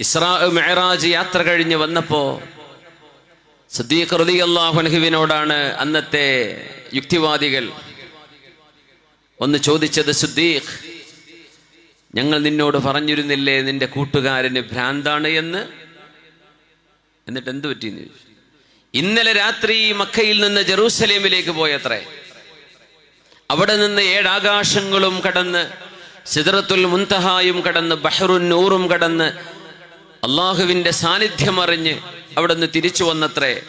ഇസ്രാ മെഹറാജ് യാത്ര കഴിഞ്ഞ് വന്നപ്പോ സദ്ദീഖ് റളിയല്ലാഹുവിനോടാണ് അന്നത്തെ യുക്തിവാദികൾ ഒന്ന് ചോദിച്ചത് സുദ്ദീഖ് ഞങ്ങൾ നിന്നോട് പറഞ്ഞിരുന്നില്ലേ നിന്റെ കൂട്ടുകാരന് ഭ്രാന്താണ് എന്ന്? എന്നിട്ട് എന്ത് ചോദിച്ചു. ഇന്നലെ രാത്രി മക്കയിൽ നിന്ന് ജെറൂസലേമിലേക്ക് പോയത്രേ. അവിടെ നിന്ന് ഏഴാകാശങ്ങളും കടന്ന് സിദറത്തുൽ മുന്തഹായും കടന്ന് ബഹ്റുൻ നൂറും കടന്ന് അള്ളാഹുവിന്റെ സാന്നിധ്യം അറിഞ്ഞ് അവിടെ നിന്ന് തിരിച്ചു വന്നത്രേ.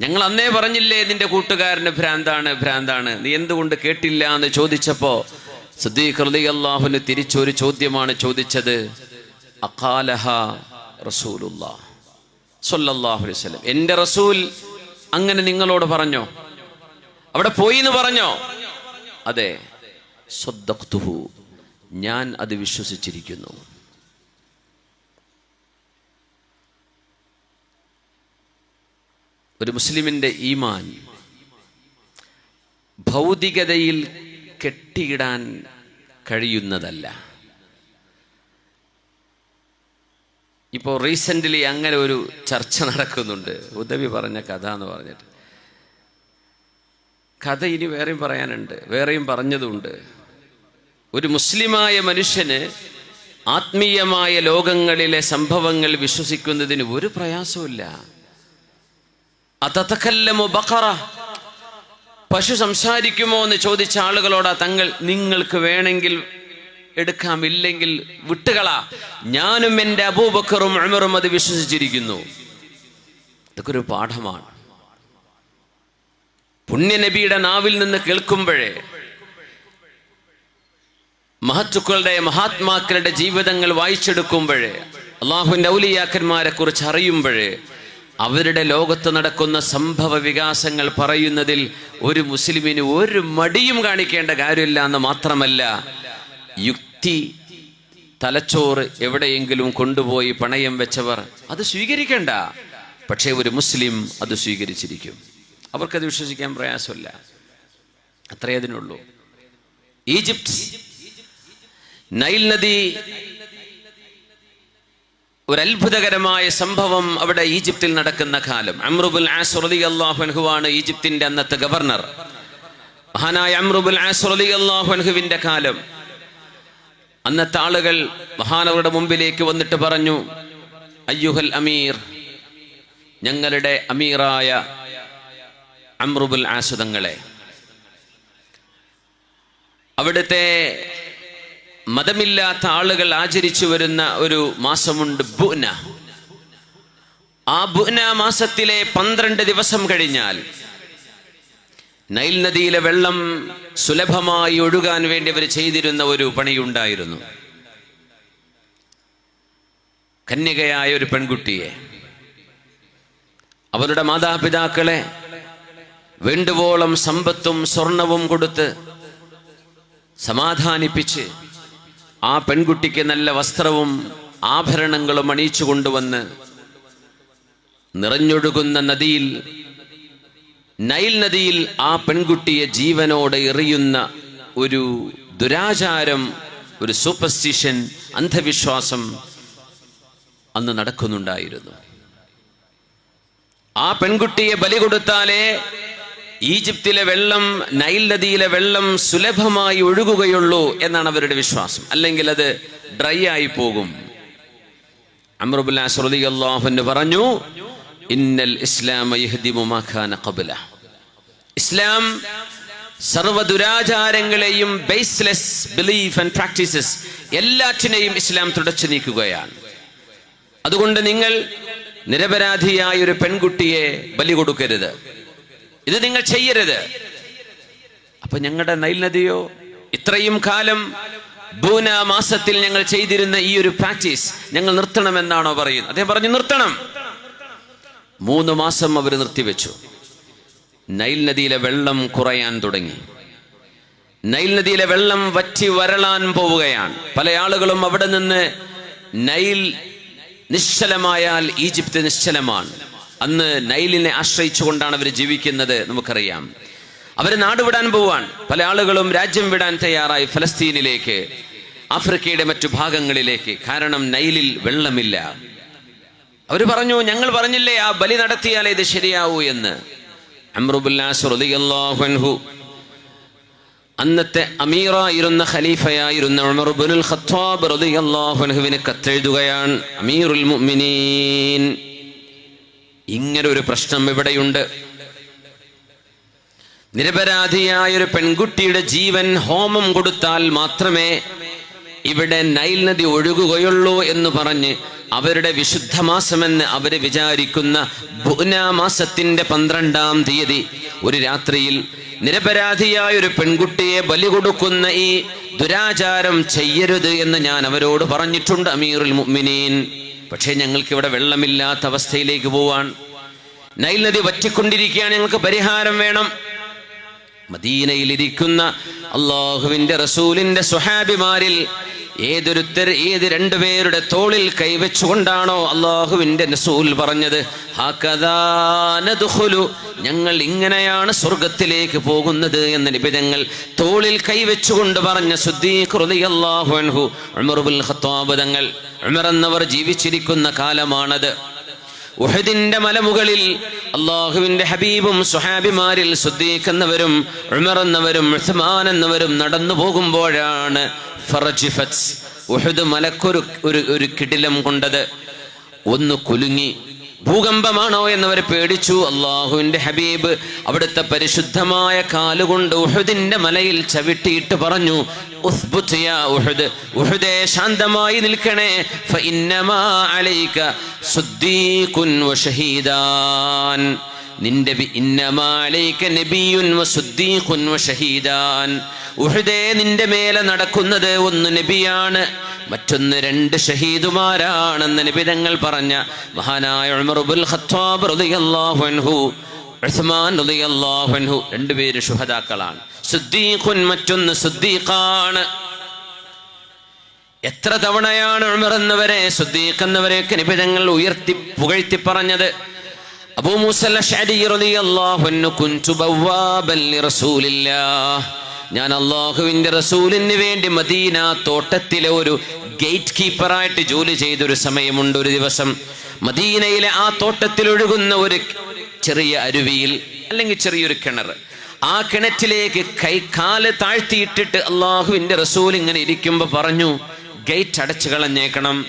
ഞങ്ങൾ അന്നേ പറഞ്ഞില്ലേ നിന്റെ കൂട്ടുകാരന് ഭ്രാന്താണ് ഭ്രാന്താണ്. നീ എന്തുകൊണ്ട് കേട്ടില്ല എന്ന് ചോദിച്ചപ്പോ സദ്ദീഖ് അള്ളാഹുന് തിരിച്ചൊരു ചോദ്യമാണ് ചോദിച്ചത്. അഖാലഹ എന്റെ റസൂൽ അങ്ങനെ നിങ്ങളോട് പറഞ്ഞോ? അവിടെ പോയി എന്ന് പറഞ്ഞോ? അതെ. ഞാൻ അത് വിശ്വസിച്ചിരിക്കുന്നു. ഒരു മുസ്ലിമിന്റെ ഈമാൻ ഭൗതികതയിൽ കെട്ടിയിടാൻ കഴിയുന്നതല്ല. ഇപ്പോൾ റീസെന്റ്ലി അങ്ങനെ ഒരു ചർച്ച നടക്കുന്നുണ്ട്. ഉദവി പറഞ്ഞ കഥ എന്ന് പറഞ്ഞിട്ട്. കഥ ഇനി വേറെയും പറയാനുണ്ട്. വേറെയും പറഞ്ഞതുണ്ട്. ഒരു മുസ്ലിമായ മനുഷ്യന് ആത്മീയമായ ലോകങ്ങളിലെ സംഭവങ്ങൾ വിശ്വസിക്കുന്നതിന് ഒരു പ്രയാസവുമില്ല. അതതക്കല്ലമു ബക്കറ പശു സംസാരിക്കുമോ എന്ന് ചോദിച്ച ആളുകളോടാ തങ്ങൾ നിങ്ങൾക്ക് വേണമെങ്കിൽ എടുക്കാം ഇല്ലെങ്കിൽ വിട്ടുകളാ. ഞാനും എന്റെ അബൂബക്കറും അമറും അത് വിശ്വസിച്ചിരിക്കുന്നു. ഇതൊക്കെ ഒരു പാഠമാണ്. പുണ്യനബിയുടെ നാവിൽ നിന്ന് കേൾക്കുമ്പോഴേ മഹത്തുക്കളുടെ മഹാത്മാക്കളുടെ ജീവിതങ്ങൾ വായിച്ചെടുക്കുമ്പോഴേ അള്ളാഹുവിന്റെ ഔലിയാക്കന്മാരെ കുറിച്ച് അറിയുമ്പോഴേ അവരുടെ ലോകത്ത് നടക്കുന്ന സംഭവ വികാസങ്ങൾ പറയുന്നതിൽ ഒരു മുസ്ലിമിന് ഒരു മടിയും കാണിക്കേണ്ട കാര്യമില്ല എന്ന് മാത്രമല്ല യുക്തി തലച്ചോറ് എവിടെയെങ്കിലും കൊണ്ടുപോയി പണയം വെച്ചവർ അത് സ്വീകരിക്കേണ്ട. പക്ഷേ ഒരു മുസ്ലിം അത് സ്വീകരിച്ചിരിക്കും. അവർക്കത് വിശ്വസിക്കാൻ പ്രയാസമില്ല. അത്രേ അതിനുള്ളൂ. ഈജിപ്ത് നൈൽ നദി ഒരു അത്ഭുതകരമായ സംഭവം അവിടെ ഈജിപ്തിൽ നടക്കുന്ന കാലം. അമ്രുബുൽ ആസുറലി അള്ളാഹുൻഹുവാണ് ഈജിപ്തിന്റെ അന്നത്തെ ഗവർണർ. മഹാനായ അമ്രുബുൽ ആസ്റലി അള്ളാഹുൻഹുവിന്റെ കാലം. അന്നത്തെ ആളുകൾ മഹാനവരുടെ മുമ്പിലേക്ക് വന്നിട്ട് പറഞ്ഞു അയ്യുഹൽ അമീർ ഞങ്ങളുടെ അമീറായ അമ്രുബുൽ ആസുതങ്ങളെ അവിടുത്തെ മതമില്ലാത്ത ആളുകൾ ആചരിച്ചു വരുന്ന ഒരു മാസമുണ്ട് ബുന. ആ ബുന മാസത്തിലെ പന്ത്രണ്ട് ദിവസം കഴിഞ്ഞാൽ നൈൽ നദിയിലെ വെള്ളം സുലഭമായി ഒഴുകാൻ വേണ്ടി അവർ ചെയ്തിരുന്ന ഒരു പണിയുണ്ടായിരുന്നു. കന്യകയായ ഒരു പെൺകുട്ടിയെ അവരുടെ മാതാപിതാക്കളെ വേണ്ടുവോളം സമ്പത്തും സ്വർണവും കൊടുത്ത് സമാധാനിപ്പിച്ച് ആ പെൺകുട്ടിക്ക് നല്ല വസ്ത്രവും ആഭരണങ്ങളും അണിയിച്ചു കൊണ്ടുവന്ന് നിറഞ്ഞൊഴുകുന്ന നദിയിൽ നൈൽ നദിയിൽ ആ പെൺകുട്ടിയെ ജീവനോടെ എറിയുന്ന ഒരു ദുരാചാരം ഒരു സൂപ്പർസ്റ്റിഷൻ അന്ധവിശ്വാസം അന്ന് നടക്കുന്നുണ്ടായിരുന്നു. ആ പെൺകുട്ടിയെ ബലി കൊടുത്താലേ ഈജിപ്തിലെ വെള്ളം നൈൽ നദിയിലെ വെള്ളം സുലഭമായി ഒഴുകുകയുള്ളൂ എന്നാണ് അവരുടെ വിശ്വാസം. അല്ലെങ്കിൽ അത് ഡ്രൈ ആയി പോകും. അമ്രുബുല്ലാഹുന്ന് പറഞ്ഞു ഇന്നൽ ഇസ്ലാം ഇസ്ലാം സർവ ദുരാചാരങ്ങളെയും ബേസ്ലെസ് ബിലീഫ് ആൻഡ് പ്രാക്ടീസസ് എല്ലാറ്റിനെയും ഇസ്ലാം തുടച്ചു നീക്കുകയാണ്. അതുകൊണ്ട് നിങ്ങൾ നിരപരാധിയായ ഒരു പെൺകുട്ടിയെ ബലി കൊടുക്കരുത്. ഇത് നിങ്ങൾ ചെയ്യരുത്. അപ്പൊ ഞങ്ങളുടെ നൈൽ നദിയോ ഇത്രയും കാലം ബൂന മാസത്തിൽ ഞങ്ങൾ ചെയ്തിരുന്ന ഈ ഒരു പ്രാക്ടീസ് ഞങ്ങൾ നിർത്തണമെന്നാണോ പറയുന്നത്? അദ്ദേഹം പറഞ്ഞു നിർത്തണം. മൂന്ന് മാസം അവർ നിർത്തിവെച്ചു. നൈൽ നദിയിലെ വെള്ളം കുറയാൻ തുടങ്ങി. നൈൽ നദിയിലെ വെള്ളം വറ്റി വരളാൻ പോവുകയാണ്. പല ആളുകളും അവിടെ നിന്ന് നൈൽ നിശ്ചലമായാൽ ഈജിപ്ത് നിശ്ചലമാണ്. അന്ന് നൈലിനെ ആശ്രയിച്ചുകൊണ്ടാണ് അവർ ജീവിക്കുന്നത് നമുക്കറിയാം. അവർ നാടുവിടാൻ പോവാൻ പല ആളുകളും രാജ്യം വിടാൻ തയ്യാറായി ഫലസ്തീനിലേക്ക് ആഫ്രിക്കയുടെ മറ്റു ഭാഗങ്ങളിലേക്ക്. കാരണം നൈലിൽ വെള്ളമില്ല. അവർ പറഞ്ഞു ഞങ്ങൾ പറഞ്ഞില്ലേ ആ ബലി നടത്തിയാലേ ഇത് ശരിയാവൂ എന്ന്? അന്നത്തെ അമീറായിരുന്ന ഖലീഫയായിരുന്ന ഉമർ ഇബ്നുൽ ഖത്താബ് റളിയല്ലാഹു അൻഹുവിനെ കത്തെഴുതുകയാണ് അമീറുൽ മുഅ്മിനീൻ. ഇങ്ങനെ ഒരു പ്രശ്നം ഇവിടെയുണ്ട്. നിരപരാധിയായ ഒരു പെൺകുട്ടിയുടെ ജീവൻ ഹോമം കൊടുത്താൽ മാത്രമേ ഇവിടെ നൈൽ നദി ഒഴുകുകയുള്ളൂ എന്ന് പറഞ്ഞ് അവരുടെ വിശുദ്ധ മാസമെന്ന് അവർ വിചാരിക്കുന്ന ബുന മാസത്തിന്റെ പന്ത്രണ്ടാം തീയതി ഒരു രാത്രിയിൽ നിരപരാധിയായ ഒരു പെൺകുട്ടിയെ ബലി കൊടുക്കുന്ന ഈ ദുരാചാരം ചെയ്യരുത് എന്ന് ഞാൻ അവരോട് പറഞ്ഞിട്ടുണ്ട് അമീറുൽ മുഅ്മിനീൻ. പക്ഷേ ഞങ്ങൾക്ക് ഇവിടെ വെള്ളമില്ലാത്ത അവസ്ഥയിലേക്ക് പോവാൻ നൈൽ നദി വറ്റിക്കൊണ്ടിരിക്കുകയാണ്. ഞങ്ങൾക്ക് പരിഹാരം വേണം. മദീനയിലിരിക്കുന്ന അള്ളാഹുവിന്റെ റസൂലിന്റെ സുഹാബിമാരിൽ ഏതൊരുത്തർ ഏത് രണ്ടുപേരുടെ തോളിൽ കൈവച്ചുകൊണ്ടാണോ അള്ളാഹുവിന്റെ നസൂൽ പറഞ്ഞത്? ആ നദ്ഖുലു", ഞങ്ങൾ ഇങ്ങനെയാണ് സ്വർഗത്തിലേക്ക് പോകുന്നത് എന്ന നിബിധങ്ങൾ തോളിൽ കൈവച്ചുകൊണ്ട് പറഞ്ഞ സുദ്ദീഖ് റളിയല്ലാഹു അൻഹു ഉമർ ബിൻ ഖത്താബ് തങ്ങൾ. ഉമർ എന്നവർ ജീവിച്ചിരിക്കുന്ന കാലമാണത്. ഉഹദിന്റെ മലമുകളിൽ അള്ളാഹുവിന്റെ ഹബീബും സുഹാബിമാരിൽ സുദ്ദീഖ് എന്നവരും ഉമർ എന്നവരും ഉസ്മാൻ എന്നവരും നടന്നു പോകുമ്പോഴാണ് ഉഹദ് മലക്കൊരു ഒരു ഒരു കിടിലം കൊണ്ടത്. ഒന്ന് കുലുങ്ങി. ഭൂകമ്പമാണോ എന്നവർ പേടിച്ചു. അള്ളാഹുവിന്റെ ഹബീബ് അവിടുത്തെ പരിശുദ്ധമായ കാലുകൊണ്ട് ഉഹുദിന്റെ മലയിൽ ചവിട്ടിയിട്ട് പറഞ്ഞു "ഉസ്ബുത് യാ ഉഹുദ് ശാന്തമായി നിൽക്കണേ. നിന്റെ ഉഹുദേ നിന്റെ മേലെ നടക്കുന്നത് ഒന്ന് നബിയാണ് മറ്റൊന്ന് രണ്ട് ഷഹീദുമാരാണെന്ന് നിബിതങ്ങൾ പറഞ്ഞ. മഹാനായ ഉമർ ഇബ്നുൽ ഖത്താബ് റളിയല്ലാഹു അൻഹു ഉസ്മാൻ റളിയല്ലാഹു അൻഹു രണ്ടുപേര് ശുഹദാക്കളാണ്. സുദ്ദീഖുൻ മറ്റൊന്ന് സുദ്ദീഖാണ്. എത്ര തവണയാണ് ഉമർ എന്നവരെ സുദ്ദീഖ് ഉയർത്തി പുകഴ്ത്തി പറഞ്ഞത്. അബൂ ഞാൻ അള്ളാഹുവിന്റെ റസൂലിന് വേണ്ടി മദീന തോട്ടത്തിലെ ഒരു ഗേറ്റ് കീപ്പറായിട്ട് ജോലി ചെയ്തൊരു സമയമുണ്ട് ഒരു ദിവസം. മദീനയിലെ ആ തോട്ടത്തിൽ ഒഴുകുന്ന ഒരു ചെറിയ അരുവിയിൽ അല്ലെങ്കിൽ ചെറിയൊരു കിണർ ആ കിണറ്റിലേക്ക് കൈ കാൽ താഴ്ത്തിയിട്ടിട്ട് അള്ളാഹുവിന്റെ റസൂൽ ഇങ്ങനെ ഇരിക്കുമ്പോ പറഞ്ഞു ഗേറ്റ് അടച്ചു കളഞ്ഞേക്കണം.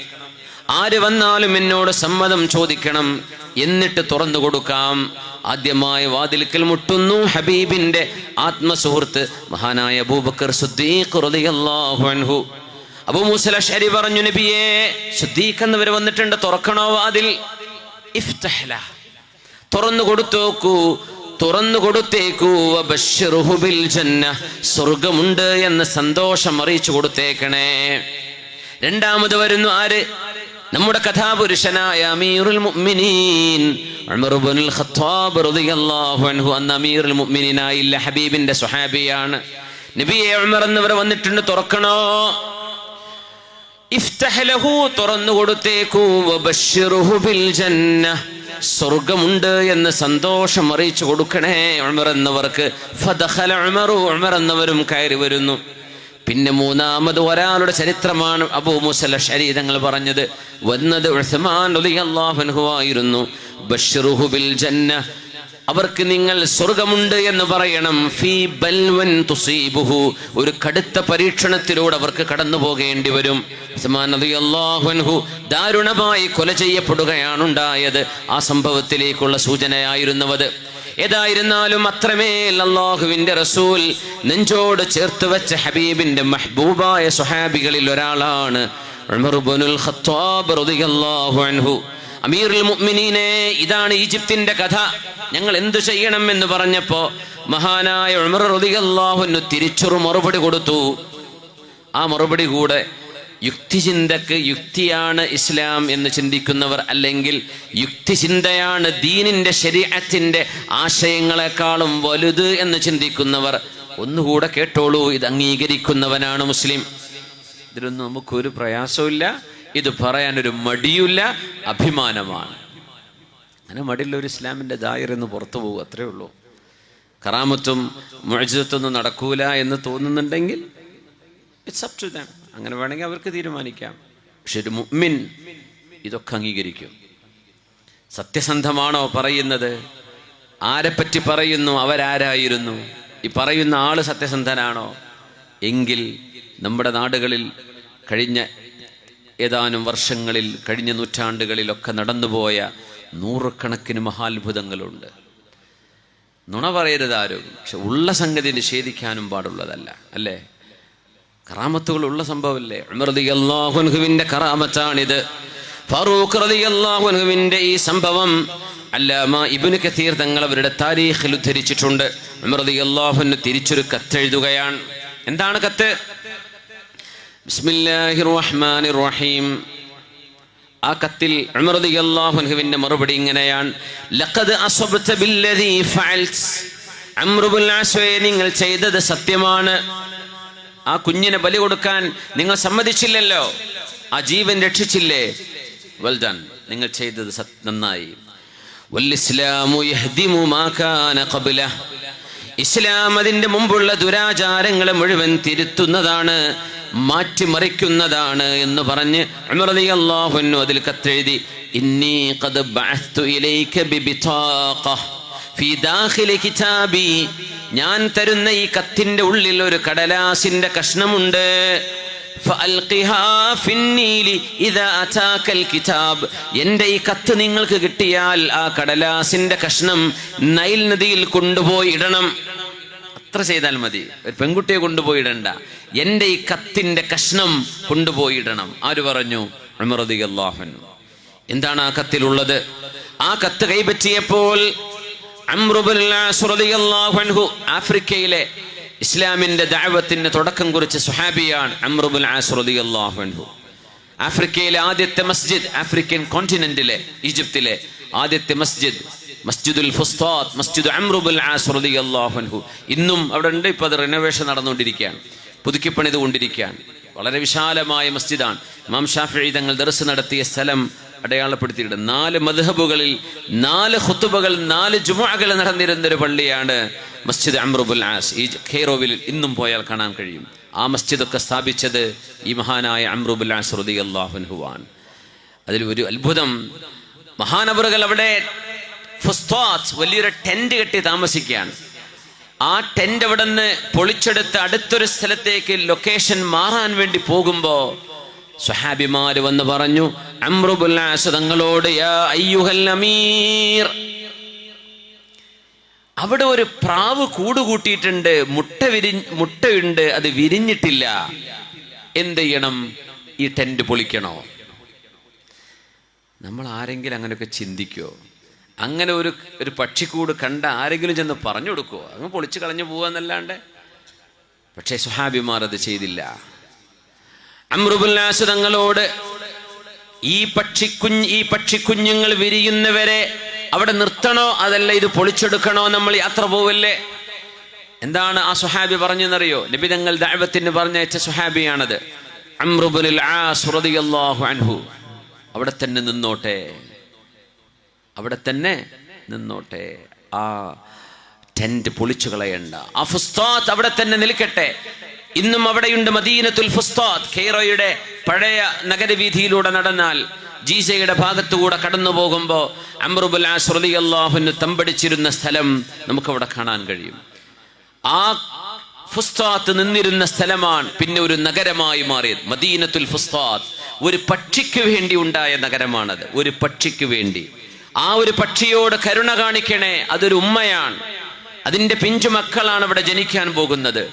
ആര് വന്നാലും എന്നോട് സമ്മതം ചോദിക്കണം. എന്നിട്ട് തുറന്നു കൊടുക്കാം. ആദ്യമായി വാതിൽക്കൽ മുട്ടുന്നു ഹബീബിന്റെ ആത്മസുഹൃത്ത് മഹാനായ അബൂബക്കർ അൻഹു. അബൂ മൂസൽ അശ്അരി പറഞ്ഞു നബിയേ സുദ്ദീഖ് എന്നവർ വന്നിട്ടുണ്ട് തുറക്കണോ വാതിൽ? തുറന്നു കൊടുത്തോക്കൂ. തുറന്നു കൊടുത്തേക്കൂ ബിൽ ജന്ന സ്വർഗമുണ്ട് എന്ന സന്തോഷം അറിയിച്ചു കൊടുത്തേക്കണേ. രണ്ടാമത് വരുന്നു ആര്? നമ്മുടെ കഥാപുരുഷനായ അമീറുൽ മുഅ്മിനീൻ. ഉമർ ഇബ്നുൽ ഖത്താബ് റളിയല്ലാഹു അൻഹു അന്ന് അമീറുൽ മുഅ്മിനീനായില്ല ഹബീബിന്റെ സ്വഹാബിയാണ്. നബിയെ ഉമർ എന്നിവർ വന്നിട്ടുണ്ട് തുറക്കണോ? ഇഫ്തഹ് ലഹു തുറന്നു കൊടുത്തേക്കൂ വബശ്ശിറുഹു ബിൽ ജന്ന. സ്വർഗമുണ്ട് എന്ന് സന്തോഷം അറിയിച്ചു കൊടുക്കണേ. ഉമർ എന്നവർക്ക് ഉമറു. ഉമർ എന്നവരും കയറി വരുന്നു. പിന്നെ മൂന്നാമത് ഒരാളുടെ ചരിത്രമാണ് അബൂ മുസല ശരീരങ്ങൾ പറഞ്ഞത്. വന്നത് ഉസ്മാൻ റളിയല്ലാഹു അൻഹു ആയിരുന്നു. ജന്ന അവർക്ക് നിങ്ങൾ സ്വർഗമുണ്ട് എന്ന് പറയണം. ഫീ ബൽവൻ തുസീബുഹു. ഒരു കടുത്ത പരീക്ഷണത്തിലൂടെ അവർക്ക് കടന്നു പോകേണ്ടി വരും ദാരുണമായി കൊല ചെയ്യപ്പെടുകയാണ് ഉണ്ടായത് ആ സംഭവത്തിലേക്കുള്ള സൂചനയായിരുന്നു അത് ഏതായിരുന്നാലും അത്രമേൽ അള്ളാഹുവിന്റെ റസൂൽ നെഞ്ചോട് ചേർത്ത് വെച്ച ഹബീബിന്റെ മഹ്ബൂബായ സുഹാബികളിൽ ഒരാളാണ് ഖത്താബ് റളിയല്ലാഹു അൻഹു. അമീറുൽ മുഅ്മിനീനെ ഇതാണ് ഈജിപ്തിന്റെ കഥ. ഞങ്ങൾ എന്തു ചെയ്യണം എന്ന് പറഞ്ഞപ്പോ മഹാനായ ഉമർ റളിയല്ലാഹു അൻഹു തിരിച്ചൊരു മറുപടി കൊടുത്തു. ആ മറുപടി കൂടെ യുക്തിചിന്തക്ക് യുക്തിയാണ് ഇസ്ലാം എന്ന് ചിന്തിക്കുന്നവർ അല്ലെങ്കിൽ യുക്തിചിന്തയാണ് ദീനിന്റെ ശരീഅത്തിന്റെ ആശയങ്ങളെക്കാളും വലുത് എന്ന് ചിന്തിക്കുന്നവർ ഒന്നുകൂടെ കേട്ടോളൂ. ഇത് അംഗീകരിക്കുന്നവനാണ് മുസ്ലിം. ഇതിലൊന്നും നമുക്കൊരു പ്രയാസമില്ല ഇത് പറയാൻ ഒരു മടിയുമില്ല അഭിമാനമാണ്. അങ്ങനെ മടിയുള്ള ഒരു ഇസ്ലാമിന്റെ ദായർ എന്ന് പുറത്തു പോകും അത്രേ ഉള്ളൂ. കറാമത്തും മുഴജത്തൊന്നും നടക്കൂല എന്ന് തോന്നുന്നുണ്ടെങ്കിൽ ഇറ്റ്സ് അപ് ടു ദം അങ്ങനെ വേണമെങ്കിൽ അവർക്ക് തീരുമാനിക്കാം. പക്ഷെ ഒരു മുമ്മിൻ ഇതൊക്കെ അംഗീകരിക്കും. സത്യസന്ധമാണോ പറയുന്നത്? ആരെപ്പറ്റി പറയുന്നു? അവരാരായിരുന്നു? ഈ പറയുന്ന ആൾ സത്യസന്ധനാണോ? എങ്കിൽ നമ്മുടെ നാടുകളിൽ കഴിഞ്ഞ ഏതാനും വർഷങ്ങളിൽ കഴിഞ്ഞ നൂറ്റാണ്ടുകളിലൊക്കെ നടന്നുപോയ നൂറുകണക്കിന് മഹാത്ഭുതങ്ങളുണ്ട്. നുണ പറയരുത് ആരും. പക്ഷെ ഉള്ള സംഗതി നിഷേധിക്കാനും പാടുള്ളതല്ല അല്ലേ? കറാമത്തുകൾ ഉള്ള സംഭവമല്ലേ? അൻഹുവിന്റെ കറാമത്താണിത്. ഫാറൂഖ് റളിയല്ലാഹു അൻഹുവിന്റെ ഈ സംഭവം അല്ലാമ ഇബിന് കത്തീർ തങ്ങൾ അവരുടെ താരീഖിൽ ഉദ്ധരിച്ചിട്ടുണ്ട്. അൻഹു തിരിച്ചൊരു കത്തെഴുതുകയാണ്. എന്താണ് കത്ത്? റഹീം ആ കത്തിൽ അൻഹുവിന്റെ മറുപടി ഇങ്ങനെയാണ്. നിങ്ങൾ ചെയ്തത് സത്യമാണ്. ആ കുഞ്ഞിനെ ബലി കൊടുക്കാൻ നിങ്ങൾ സമ്മതിച്ചില്ലല്ലോ. ആ ജീവൻ രക്ഷിച്ചില്ലേ? Well done. നിങ്ങൾ ചെയ്തത് നന്നായി. ഇസ്ലാം അതിന്റെ മുമ്പുള്ള ദുരാചാരങ്ങളെ മുഴുവൻ തിരുത്തുന്നതാണ്. മാറ്റിമറിക്കുന്നതാണ് എന്ന് പറഞ്ഞ് അൻഹു അതിൽ കത്തെഴുതി ഇന്നി ഞാൻ തരുന്ന ഈ കത്തിന്റെ ഉള്ളിൽ ഒരു കടലാസിന്റെ കഷ്ണമുണ്ട്. എന്റെ ഈ കത്ത് നിങ്ങൾക്ക് കിട്ടിയാൽ ആ കടലാസിന്റെ കഷ്ണം നൈൽ നദിയിൽ കൊണ്ടുപോയി ഇടണം. അത്ര ചെയ്താൽ മതി. ഒരു പെൺകുട്ടിയെ കൊണ്ടുപോയിടണ്ട. എന്റെ ഈ കത്തിന്റെ കഷ്ണം കൊണ്ടുപോയിടണം. ആര് പറഞ്ഞു? അൻഹു. എന്താണ് ആ കത്തിലുള്ളത്? ആ കത്ത് കൈപ്പറ്റിയപ്പോൾ ആഫ്രിക്കയിലെ ഇസ്ലാമിന്റെ ദാവത്തിന്റെ തുടക്കം കുറിച്ച സുഹാബിയാണ് അമ്രുബുൽ ആസ് റളിയല്ലാഹു അൻഹു. ആഫ്രിക്കയിലെ ആദ്യത്തെ മസ്ജിദ് ആഫ്രിക്കൻ കോണ്ടിനെന്റിലെ ഈജിപ്തിലെ ആദ്യത്തെ മസ്ജിദ് മസ്ജിദുൽ ഫുസ്താദ് മസ്ജിദ് അമ്രുബുൽ ആസ് അള്ളാഹുൻഹു ഇന്നും അവിടെ ഉണ്ട് ഇപ്പോൾ അത് റിനോവേഷൻ നടന്നുകൊണ്ടിരിക്കുകയാണ്. പുതുക്കിപ്പണിത് കൊണ്ടിരിക്കുകയാണ്. വളരെ വിശാലമായ മസ്ജിദാണ്. ഇമാം ഷാഫി തങ്ങൾ ദർസ് നടത്തിയ സ്ഥലം അടയാളപ്പെടുത്തിയിട്ടുണ്ട്. നാല് മദ്ഹബുകളിൽ നാല് ഹുത്തുബകൾ നാല് ജുമുഅകൾ നടന്നിരുന്ന ഒരു പള്ളിയാണ് മസ്ജിദ് അമ്രുബുൽ ആസ്. ഈ ഖെയ്റോവിൽ ഇന്നും പോയാൽ കാണാൻ കഴിയും. ആ മസ്ജിദൊക്കെ സ്ഥാപിച്ചത് ഈ മഹാനായ അമ്രുബുൽ ആസ് ആണ്. അതിൽ ഒരു അത്ഭുതം. മഹാനവറുകൾ അവിടെ ഫുസ്താത്ത് വലിയൊരു ടെന്റ് കെട്ടി താമസിക്കുകയാണ്. ആ ടെന്റ് അവിടെ നിന്ന് പൊളിച്ചെടുത്ത് അടുത്തൊരു സ്ഥലത്തേക്ക് ലൊക്കേഷൻ മാറാൻ വേണ്ടി പോകുമ്പോ സുഹാബിമാര് വന്ന് പറഞ്ഞു അമ്രുബുല്ലാസ് തങ്ങളോട് അവിടെ ഒരു പ്രാവ് കൂടുകൂട്ടിയിട്ടുണ്ട് മുട്ട വിരി മുട്ടയുണ്ട് അത് വിരിഞ്ഞിട്ടില്ല. എന്ത് ചെയ്യണം? ഈ ടെന്റ് പൊളിക്കണോ? നമ്മൾ ആരെങ്കിലും അങ്ങനെയൊക്കെ ചിന്തിക്കോ അങ്ങനെ ഒരു ഒരു പക്ഷിക്കൂട് കണ്ട ആരെങ്കിലും ചെന്ന് പറഞ്ഞു കൊടുക്കുമോ അങ്ങ് പൊളിച്ചു കളഞ്ഞു പോവാന്നല്ലാണ്ട് പക്ഷേ സുഹാബിമാർ അത് ചെയ്തില്ല. അമ്രുബുല്ലാസ് തങ്ങളോട് ഈ പക്ഷിക്കുഞ്ഞ് ഈ പക്ഷിക്കുഞ്ഞുങ്ങൾ വിരിയുന്നവരെ അവിടെ നിർത്തണോ? അതല്ല ഇത് പൊളിച്ചെടുക്കണോ? നമ്മൾ യാത്ര പോവല്ലേ? എന്താണ് ആ സുഹാബി പറഞ്ഞെന്നറിയോ? നബി തങ്ങൾ ദൈവത്തിന് പറഞ്ഞയച്ച സുഹാബിയാണത് അമ്രുബുൽ അൻഹു. അവിടെ തന്നെ നിന്നോട്ടെ. അവിടെ തന്നെ നിന്നോട്ടെ. ആ ടെന്റ് പൊളിച്ചു കളയണ്ട. ആ ഫുസ്താദ് അവിടെ തന്നെ നിൽക്കട്ടെ. ഇന്നും അവിടെയുണ്ട് മദീനത്തുൽ ഫുസ്താദ്. ഖെയ്റോയുടെ പഴയ നഗരവീഥിയിലൂടെ നടന്നാൽ ജീസയുടെ ഭാഗത്തുകൂടെ കടന്നു പോകുമ്പോൾ അമ്രുബുൽ ആസ്രതി അള്ളാഹുന് തമ്പടിച്ചിരുന്ന സ്ഥലം നമുക്കവിടെ കാണാൻ കഴിയും. ആ ഫുസ്താത്ത് നിന്നിരുന്ന സ്ഥലമാണ് പിന്നെ ഒരു നഗരമായി മാറിയത്. മദീനത്തുൽ ഫുസ്താത്ത് ഒരു പക്ഷിക്ക് വേണ്ടി ഉണ്ടായ നഗരമാണത്. ഒരു പക്ഷിക്ക് വേണ്ടി. ആ ഒരു പക്ഷിയോട് കരുണ കാണിക്കണേ അതൊരു ഉമ്മയാണ്. അതിന്റെ പിഞ്ചു മക്കളാണ് അവിടെ ജനിക്കാൻ പോകുന്നത്.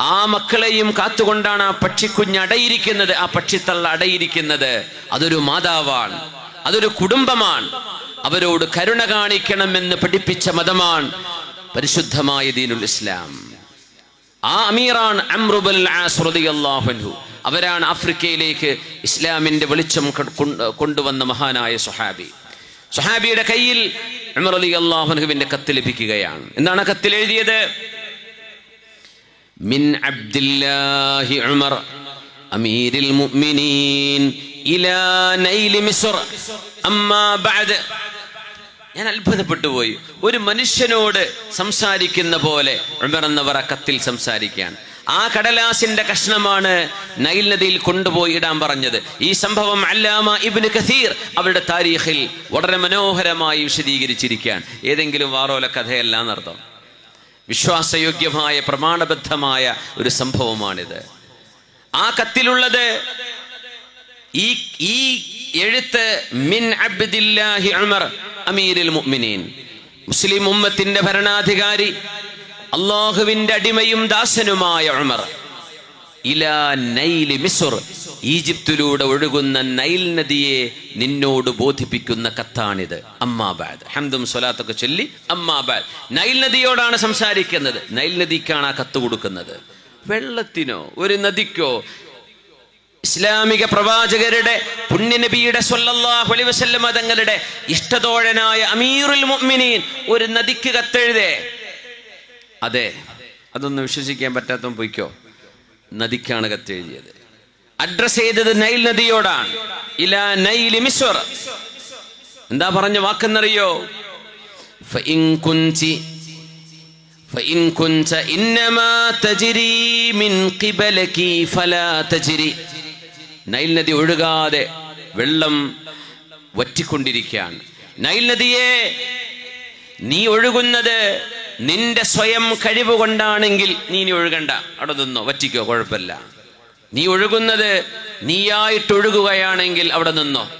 ആ മക്കളെയും കാത്തുകൊണ്ടാണ് ആ പക്ഷിക്കുഞ്ഞ് അടയിരിക്കുന്നത് ആ പക്ഷിത്തള്ള അടയിരിക്കുന്നത്. അതൊരു മാതാവാണ് അതൊരു കുടുംബമാണ്. അവരോട് കരുണ കാണിക്കണമെന്ന് പഠിപ്പിച്ച മതമാണ് പരിശുദ്ധമായ ദീനുൽ ഇസ്ലാം. ആ അമീറാണ് അംറുബൽ അവരാണ് ആഫ്രിക്കയിലേക്ക് ഇസ്ലാമിന്റെ വെളിച്ചം കൊണ്ടുവന്ന മഹാനായ സുഹാബി സുഹാബിയുടെ കയ്യിൽ ഉമർ അലി അള്ളാഹുനുവിന്റെ കത്ത് ലഭിക്കുകയാണ്. എന്താണ് കത്തിൽ എഴുതിയത്? മിൻ അബ്ദില്ലാഹി ഉമർ അമീരിൽ ഞാൻ അത്ഭുതപ്പെട്ടു പോയി. ഒരു മനുഷ്യനോട് സംസാരിക്കുന്ന പോലെ ഉമർ എന്നവർ ആ കത്തിൽ സംസാരിക്കുകയാണ്. ആ കടലാസിന്റെ കഷ്ണമാണ് നൈൽ നദിയിൽ കൊണ്ടുപോയി ഇടാൻ പറഞ്ഞത്. ഈ സംഭവം അല്ലാമ ഇബിന് കസീർ അവരുടെ താരീഖിൽ വളരെ മനോഹരമായി വിശദീകരിച്ചിരിക്കുകയാണ്. ഏതെങ്കിലും വാറോല കഥയല്ല എന്നർത്ഥം വിശ്വാസയോഗ്യമായ പ്രമാണബദ്ധമായ ഒരു സംഭവമാണിത്. ആ കത്തിലുള്ളത് ഈ ഈ എഴുത്ത് മിൻ അബ്ദില്ലാഹി ഉമർ അമീരിൽ മുഅ്മിനീൻ. മുസ്ലിം ഉമ്മത്തിന്റെ ഭരണാധികാരി അള്ളാഹുവിന്റെ അടിമയും ദാസനുമായ ഉമർ. ഇലാ നൈലി മിസുർ. ഈജിപ്തിലൂടെ ഒഴുകുന്ന നൈൽ നദിയെ നിന്നോട് ബോധിപ്പിക്കുന്ന കത്താണിത്. അമ്മാബാദ് ഹംദും സ്വലാത്തൊക്കെ ചൊല്ലി അമ്മാബാദ് നൈൽ നദിയോടാണ് സംസാരിക്കുന്നത്. നൈൽ നദിക്കാണ് ആ കത്ത് കൊടുക്കുന്നത്. വെള്ളത്തിനോ ഒരു നദിക്കോ ഇസ്ലാമിക പ്രവാചകരുടെ പുണ്യനബിയുടെ സ്വല്ലല്ലാഹു അലൈഹി മതങ്ങളുടെ തങ്ങളുടെ ഇഷ്ടതോഴനായ അമീറുൽ മൊമിനീൻ ഒരു നദിക്ക് കത്തെഴുതേ. അതെ അതൊന്നും വിശ്വസിക്കാൻ പറ്റാത്തവൻ പൊയ്ക്കോ? നദിക്കാണ് കത്തെഴുതിയത്. അഡ്രസ് ചെയ്തത് നൈൽ നദിയോടാണ്. ഇല നൈൽ മിശ്വർ എന്താ പറഞ്ഞ വാക്കെന്നറിയോ? നൈൽ നദി ഒഴുകാതെ വെള്ളം വറ്റിക്കൊണ്ടിരിക്കുകയാണ്. നൈൽ നദിയെ നീ ഒഴുകുന്നത് നിന്റെ സ്വയം കഴിവ് കൊണ്ടാണെങ്കിൽ നീ ഇനി ഒഴുകണ്ട. അവിടെ നിന്നോ? വറ്റിക്കോ കുഴപ്പമില്ല. നീ ഒഴുകുന്നത് നീയായിട്ട് ഒഴുകുകയാണെങ്കിൽ അവിടെ നിന്നോ?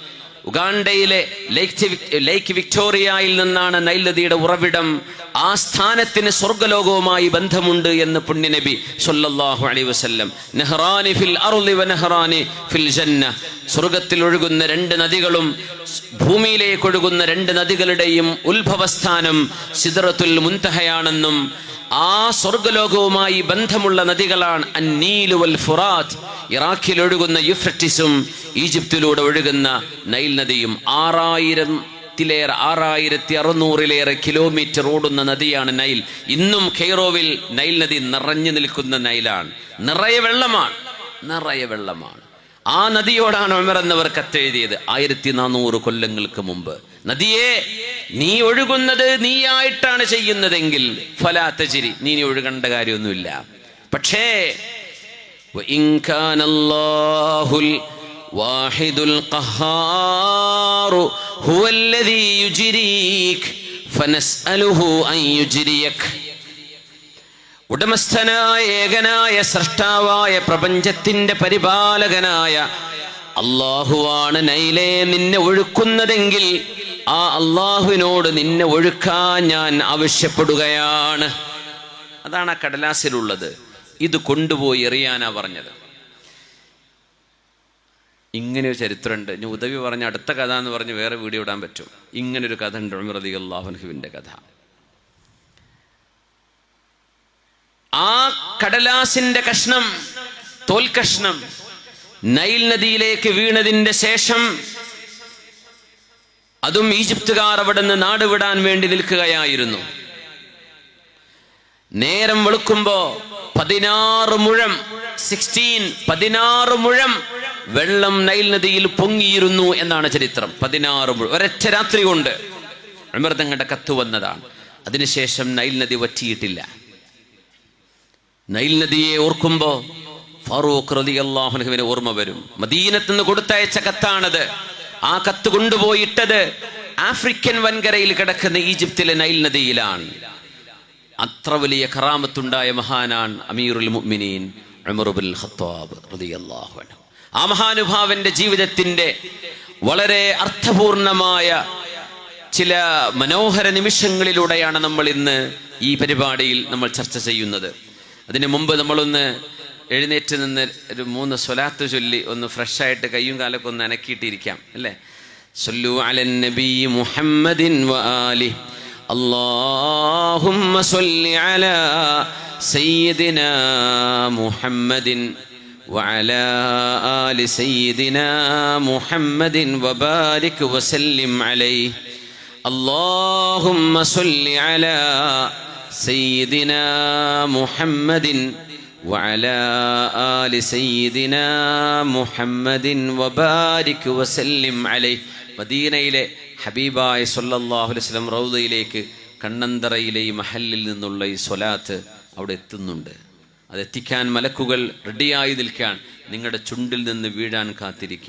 ഉഗാണ്ടയിലെ ലേക്ക് ലേക്ക് വിക്ടോറിയയിൽ നിന്നാണ് നൈൽ നദിയുടെ ഉറവിടം ആ സ്ഥാനത്തിന് സ്വർഗലോകവുമായി ബന്ധമുണ്ട് എന്ന് പുണ്യനബി സൊല്ലാഹു അലൈഹി വസല്ലം. ഫിൽ ഫിൽ ജന്ന. സ്വർഗത്തിൽ ഒഴുകുന്ന രണ്ട് നദികളും ഭൂമിയിലേക്ക് ഒഴുകുന്ന രണ്ട് നദികളുടെയും ഉത്ഭവസ്ഥാനം സിദറത്തുൽ മുൻതഹയാണെന്നും ആ സ്വർഗലോകവുമായി ബന്ധമുള്ള നദികളാണ് അന്നീലു വൽ ഫുറാത്ത്. ഇറാഖിൽ ഒഴുകുന്ന യുഫ്രറ്റിസും ഈജിപ്തിലൂടെ ഒഴുകുന്ന നൈൽ നദിയും. ആറായിരത്തിലേറെ ആറായിരത്തി അറുന്നൂറിലേറെ കിലോമീറ്റർ ഓടുന്ന നദിയാണ് നൈൽ. ഇന്നും ഖെയ്റോവിൽ നൈൽ നദി നിറഞ്ഞു നിൽക്കുന്ന നൈലാണ്. നിറയെ വെള്ളമാണ്. നിറയെ വെള്ളമാണ്. ആ നദിയോടാണ് ഉമർ എന്നവർ കത്തെഴുതിയത് ആയിരത്തി നാനൂറ് കൊല്ലങ്ങൾക്ക് മുമ്പ്. നദിയെ നീ ഒഴുകുന്നത് നീയായിട്ടാണ് ചെയ്യുന്നതെങ്കിൽ ഫലാത്തചിരി നീ നീ ഒഴുകേണ്ട കാര്യമൊന്നുമില്ല. പക്ഷേ وإن كان الله الواحد القهار هو الذي يجريك فنسأله أن يجريك ഉടമസ്ഥനായ ഏകനായ സൃഷ്ടാവായ പ്രപഞ്ചത്തിന്റെ പരിപാലകനായ അള്ളാഹുവാണ് നൈലെ നിന്നെ ഒഴുക്കുന്നതെങ്കിൽ ആ അള്ളാഹുവിനോട് നിന്നെ ഒഴുക്കാൻ ഞാൻ ആവശ്യപ്പെടുകയാണ് അതാണ് ആ കടലാസിലുള്ളത് ഇത് കൊണ്ടുപോയി എറിയാനാ പറഞ്ഞത് ഇങ്ങനെ ഒരു ചരിത്രമുണ്ട്. ഇനി ഉദവി പറഞ്ഞ അടുത്ത കഥ എന്ന് പറഞ്ഞ് വേറെ വീഡിയോ ഇടാൻ പറ്റും. ഇങ്ങനൊരു കഥ ഉണ്ട് ഉമറതി അള്ളാഹുനുഹുവിന്റെ കഥ. ആ കടലാസിന്റെ കഷ്ണം തോൽ കഷ്ണം നൈൽ നദിയിലേക്ക് വീണതിന്റെ ശേഷം അതും ഈജിപ്തുകാർ അവിടെ നിന്ന് നാടുവിടാൻ വേണ്ടി നിൽക്കുകയായിരുന്നു. നേരം വെളുക്കുമ്പോ പതിനാറ് മുഴം സിക്സ്റ്റീൻ പതിനാറ് മുഴം വെള്ളം നൈൽ നദിയിൽ പൊങ്ങിയിരുന്നു എന്നാണ് ചരിത്രം. പതിനാറ് ഒരൊറ്റ രാത്രി കൊണ്ട് അമൃതങ്ങളുടെ കത്ത് വന്നതാണ്. അതിനുശേഷം നൈൽ നദി വറ്റിയിട്ടില്ല. നൈൽ നദിയെ ഓർക്കുമ്പോ ഫാറൂഖ് റതി അള്ളാഹുനഹുവിന് ഓർമ്മ വരും. മദീനത്ത് നിന്ന് കൊടുത്തയച്ച കത്താണത്. ആ കത്ത് കൊണ്ടുപോയിട്ടത് ആഫ്രിക്കൻ വൻകരയിൽ കിടക്കുന്ന ഈജിപ്തിലെ നൈൽ നദിയിലാണ്. അത്ര വലിയ കറാമത്തുണ്ടായ മഹാനാണ് അമീറുൽ മുഅ്മിനീൻ ഉമർ ബിൻ ഖത്താബ് റളിയല്ലാഹു അൻഹു. ആ മഹാനുഭാവന്റെ ജീവിതത്തിന്റെ വളരെ അർത്ഥപൂർണമായ ചില മനോഹര നിമിഷങ്ങളിലൂടെയാണ് നമ്മൾ ഇന്ന് ഈ പരിപാടിയിൽ നമ്മൾ ചർച്ച ചെയ്യുന്നത്. അതിനു മുമ്പ് നമ്മളൊന്ന് എഴുന്നേറ്റ് നിന്ന് ഒരു മൂന്ന് സ്വലാത്ത് ചൊല്ലി ഒന്ന് ഫ്രഷായിട്ട് കയ്യും കാലൊക്കെ ഒന്ന് അനക്കിയിട്ടിരിക്കാം അല്ലേ? സൊല്ലു അലൻ നബി മുഹമ്മദിൻ വാലി അള്ളാഹുമ്മ സൊല്ലി അല സയ്യിദിന മുഹമ്മദിൻ وعلى آل سيدنا محمد وبارك وسلم عليه اللهم صل على سيدنا محمد وعلى آل سيدنا محمد وبارك وسلم عليه മദീനയിലെ ഹബീബായ സല്ലല്ലാഹു അലൈഹി വസല്ലം റൗദയിലേക്ക് കണ്ണന്തറയിലെ ഈ മഹല്ലിൽ നിന്നുള്ള ഈ സ്വലാത്ത് അവിടെ എത്തുന്നുണ്ട് അതെത്തിക്കാൻ മലക്കുകൾ റെഡിയായി നിൽക്കാൻ നിങ്ങളുടെ ചുണ്ടിൽ നിന്ന് വീഴാൻ കാത്തിരിക്കാൻ.